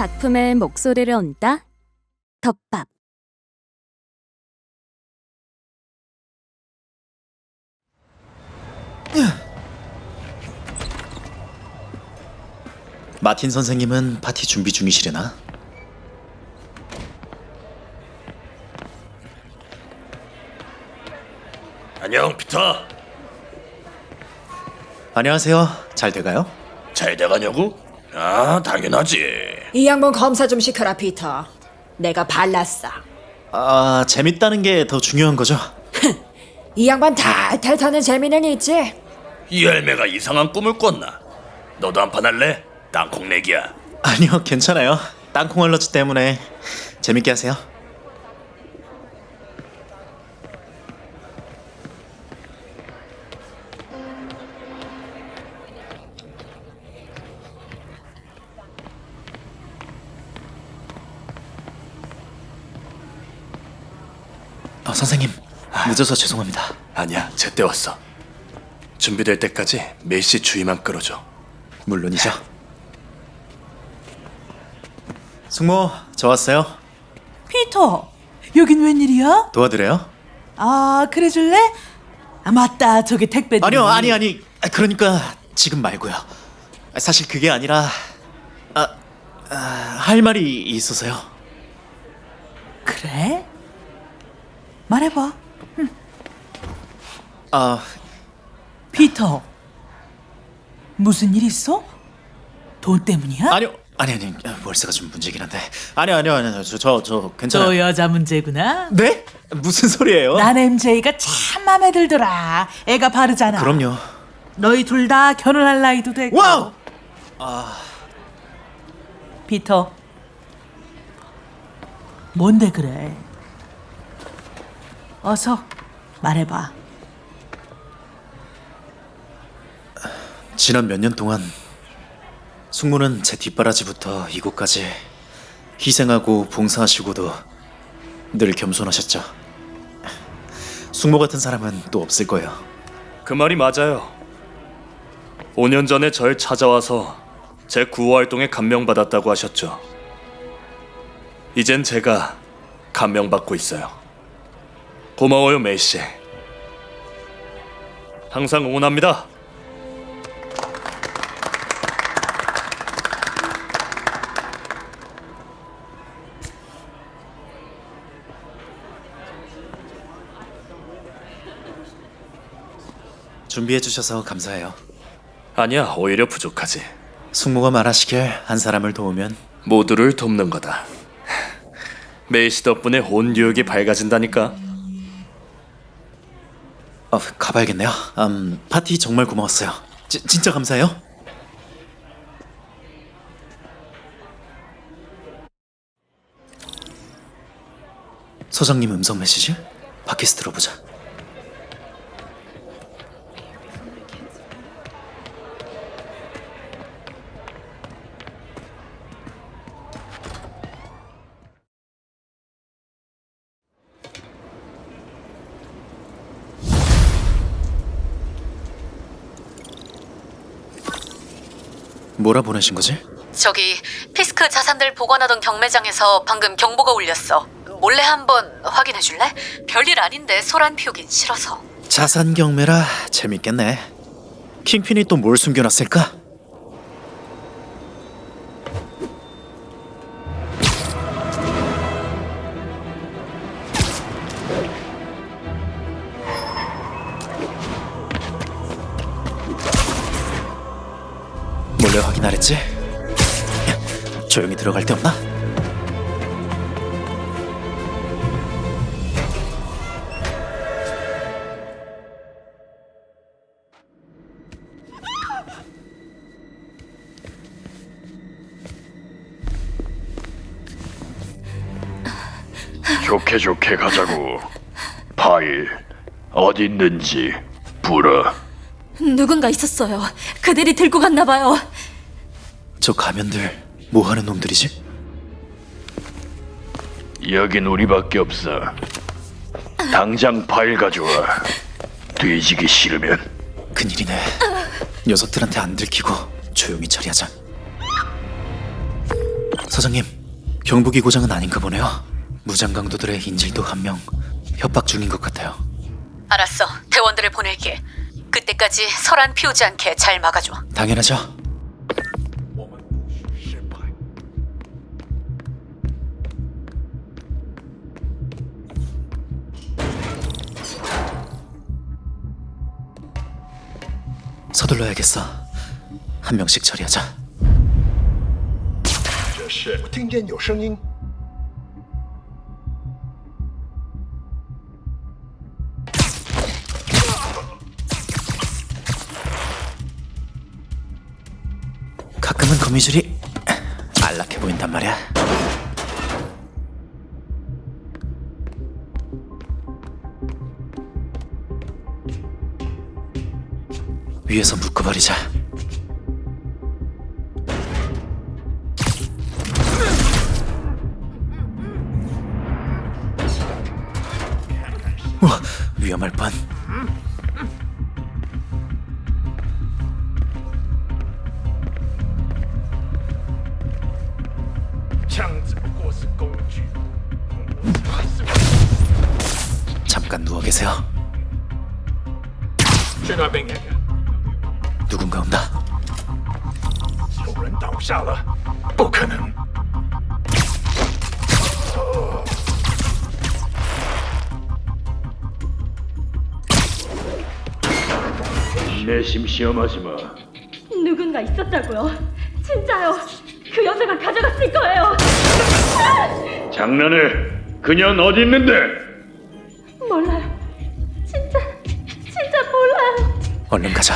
작품에 목소리를 얹다. 덮밥. 마틴 선생님은 파티 준비 중이시려나? 안녕 피터 안녕하세요. 잘 돼가요? 잘 돼가냐고? 아 당연하지 이 양반 검사 좀 시켜라 피터 내가 발랐어 아 재밌다는 게 더 중요한 거죠? 이 양반 탈탈 타는 재미는 있지 이 열매가 이상한 꿈을 꿨나 너도 한 판 할래? 땅콩 내기야 아니요 괜찮아요. 땅콩 알러지 때문에 재밌게 하세요. 늦어서 죄송합니다. 아니야 제때 왔어 준비될 때까지 메시 주의만 끌어줘 물론이죠. 숙모 저 왔어요. 피터, 여긴 웬일이야? 도와드려요? 아, 그래 줄래? 아, 맞다. 저기 택배. 아니요, 아니 아니. 아, 그러니까 지금 말고요. 아, 사실 그게 아니라 아, 아, 할 말이 있어서요. 그래? 말해봐. 아, 피터. 무슨 일 있어? 돈 때문이야? 아니요. 아니 아니 월세가 좀 문제긴 한데 아니요 아니요 아니요 저저 저 괜찮아요 저 여자 문제구나. 네 무슨 소리예요? 난 MJ가 참 마음에 들더라. 애가 바르잖아. 그럼요 너희 둘 다 결혼할 나이도 됐고. 와우 피터. 뭔데 그래? 어서 말해봐. 지난 몇 년 동안 숙모는 제 뒷바라지부터 이곳까지 희생하고 봉사하시고도 늘 겸손하셨죠. 숙모 같은 사람은 또 없을 거예요. 그 말이 맞아요. 5년 전에 절 찾아와서 제 구호 활동에 감명받았다고 하셨죠. 이젠 제가 감명받고 있어요 고마워요 메시 항상 응원합니다 준비해 주셔서 감사해요 아니야 오히려 부족하지 숙모가 말하시길 한 사람을 도우면 모두를 돕는 거다. 메이시 덕분에 온 뉴욕이 밝아진다니까. 어, 가봐야겠네요. 음, 파티 정말 고마웠어요. 지, 진짜 감사해요. 소장님 음성 메시지? 팟캐스트 들어보자. 뭐라 보내신 거지? 저기 피스크 자산들 보관하던 경매장에서 방금 경보가 울렸어. 몰래 한번 확인해 줄래? 별일 아닌데 소란 피우긴 싫어서. 자산 경매라 재밌겠네. 킹핀이 또 뭘 숨겨놨을까? 조용히 들어갈 데 없나? 좋게 좋게 가자고. 파일 어디 있는지 불어. 누군가 있었어요. 그들이 들고 갔나 봐요. 저 가면들 뭐 하는 놈들이지? 여긴 우리밖에 없어. 당장 파일 가져와. 뒤지기 싫으면 큰일이네. 녀석들한테 안 들키고 조용히 처리하자. 서장님, 경보기 고장은 아닌가 보네요. 무장 강도들의 인질도 한 명 협박 중인 것 같아요. 알았어. 대원들을 보낼게. 그때까지 설안 피우지 않게 잘 막아줘. 당연하죠. 서둘러야겠어. 한 명씩 처리하자. 这是听见有声音， 가끔은 거미줄이 안락해 보인단 말이야. 위에서 묶어버리자. 와, 위험할 뻔. 잠깐 누워 계세요. 去那边看看， 누군가 온다. 有人倒下了，不可能。 내심 시험하지 마. 누군가 있었다고요. 진짜요. 그 여자가 가져갔을 거예요. 장난해. 그년 어디 있는데? 몰라요. 진짜 진짜 몰라요. 얼른 가자.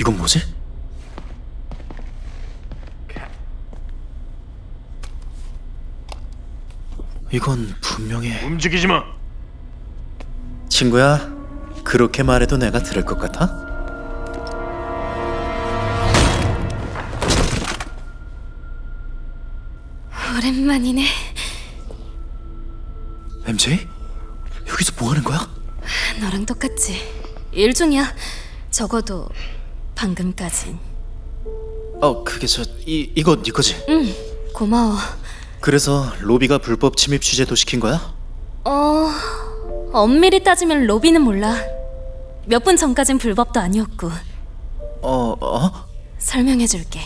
이건 뭐지? 이건 분명히 움직이지 마. 친구야 그렇게 말해도 내가 들을 것 같아? 오랜만이네. MJ? 여기서 뭐 하는 거야? 너랑 똑같지. 일 중이야. 적어도 방금까진. 어 그게 저 이 이거 네 거지? 응, 고마워. 그래서 로비가 불법 침입 취재도 시킨 거야? 어, 엄밀히 따지면 로비는 몰라. 몇 분 전까진 불법도 아니었고. 어 어? 설명해줄게.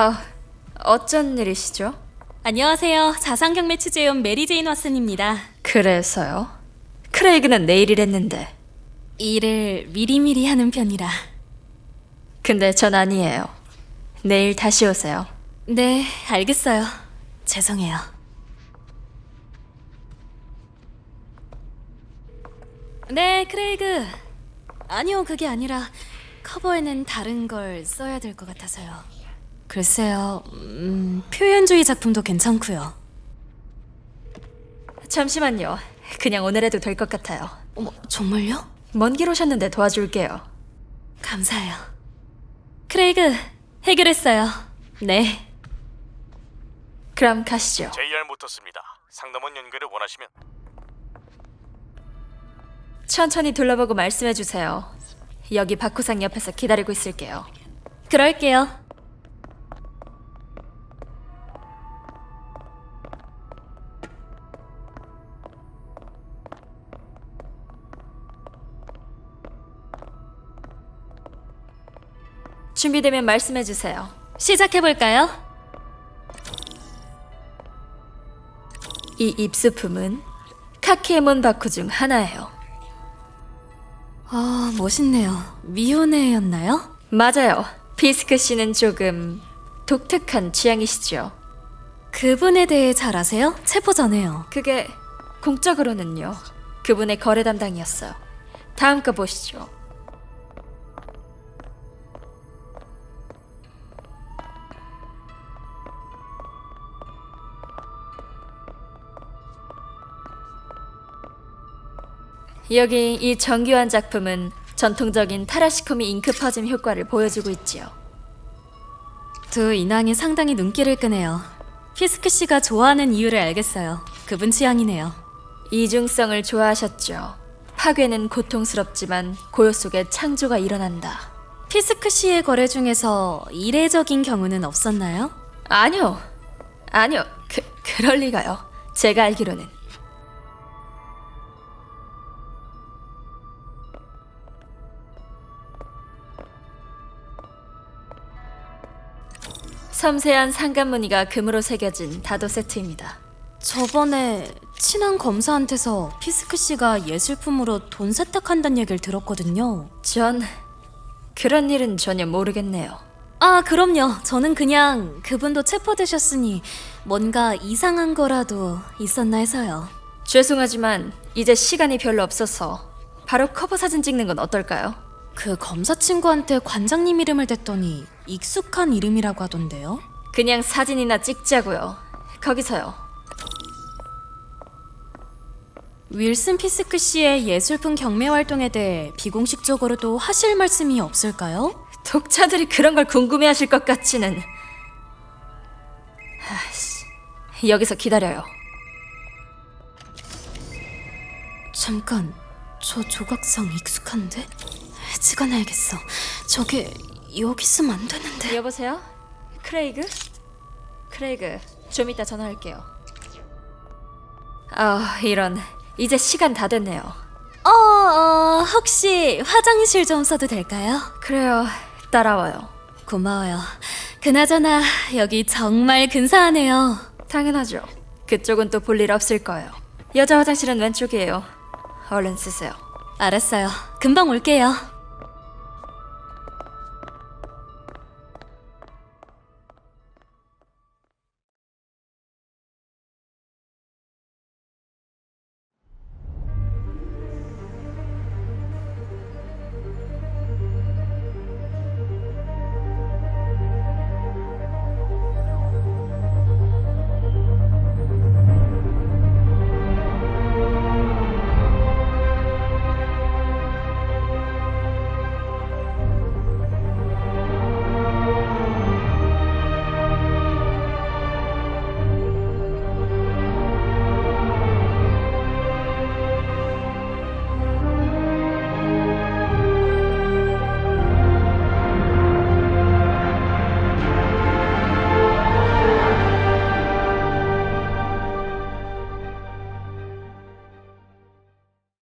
아, 어쩐 일이시죠? 안녕하세요. 자산경매 취재원 메리제인 왓슨입니다. 그래서요? 크레이그는 내일이랬는데. 일을 미리미리 하는 편이라. 근데 전 아니에요. 내일 다시 오세요. 네, 알겠어요. 죄송해요. 네, 크레이그. 아니요, 그게 아니라 커버에는 다른 걸 써야 될 것 같아서요. 글쎄요, 음, 표현주의 작품도 괜찮고요. 잠시만요. 그냥 오늘 해도 될 것 같아요. 어머, 정말요? 먼 길 오셨는데 도와줄게요. 감사해요. 크레이그, 해결했어요. 네. 그럼 가시죠. JR 모터스입니다. 상담원 연결을 원하시면 천천히 둘러보고 말씀해 주세요. 여기 박호상 옆에서 기다리고 있을게요. 그럴게요. 준비되면 말씀해 주세요. 시작해 볼까요? 이 입수품은 카키에몬 바쿠 중 하나예요. 아, 멋있네요. 미혼애였나요? 맞아요. 피스크 씨는 조금 독특한 취향이시죠. 그분에 대해 잘 아세요? 체포 전에요. 그게 공적으로는요. 그분의 거래 담당이었어요. 다음 거 보시죠. 여기 이 정교한 작품은 전통적인 타라시코미 잉크 퍼짐 효과를 보여주고 있지요. 두 인왕이 상당히 눈길을 끄네요. 피스크 씨가 좋아하는 이유를 알겠어요. 그분 취향이네요. 이중성을 좋아하셨죠. 파괴는 고통스럽지만 고요 속에 창조가 일어난다. 피스크 씨의 거래 중에서 이례적인 경우는 없었나요? 아니요. 아니요. 그, 그럴 리가요. 제가 알기로는. 섬세한 상간 무늬가 금으로 새겨진 다도 세트입니다. 저번에 친한 검사한테서 피스크 씨가 예술품으로 돈 세탁한다는 얘기를 들었거든요. 전 그런 일은 전혀 모르겠네요. 아, 그럼요. 저는 그냥 그분도 체포되셨으니 뭔가 이상한 거라도 있었나 해서요. 죄송하지만 이제 시간이 별로 없어서 바로 커버 사진 찍는 건 어떨까요? 그 검사 친구한테 관장님 이름을 댔더니 익숙한 이름이라고 하던데요. 그냥 사진이나 찍자고요. 거기서요. 윌슨 피스크 씨의 예술품 경매 활동에 대해 비공식적으로도 하실 말씀이 없을까요? 독자들이 그런 걸 궁금해하실 것 같지는. 아씨, 여기서 기다려요. 잠깐, 저 조각상 익숙한데? 찍어놔야겠어. 저게 여기 있으면 안 되는데. 여보세요? 크레이그? 크레이그, 좀 이따 전화할게요. 아, 이런. 이제 시간 다 됐네요. 어, 어, 혹시 화장실 좀 써도 될까요? 그래요. 따라와요. 고마워요. 그나저나 여기 정말 근사하네요. 당연하죠. 그쪽은 또 볼 일 없을 거예요. 여자 화장실은 왼쪽이에요. 얼른 쓰세요. 알았어요. 금방 올게요.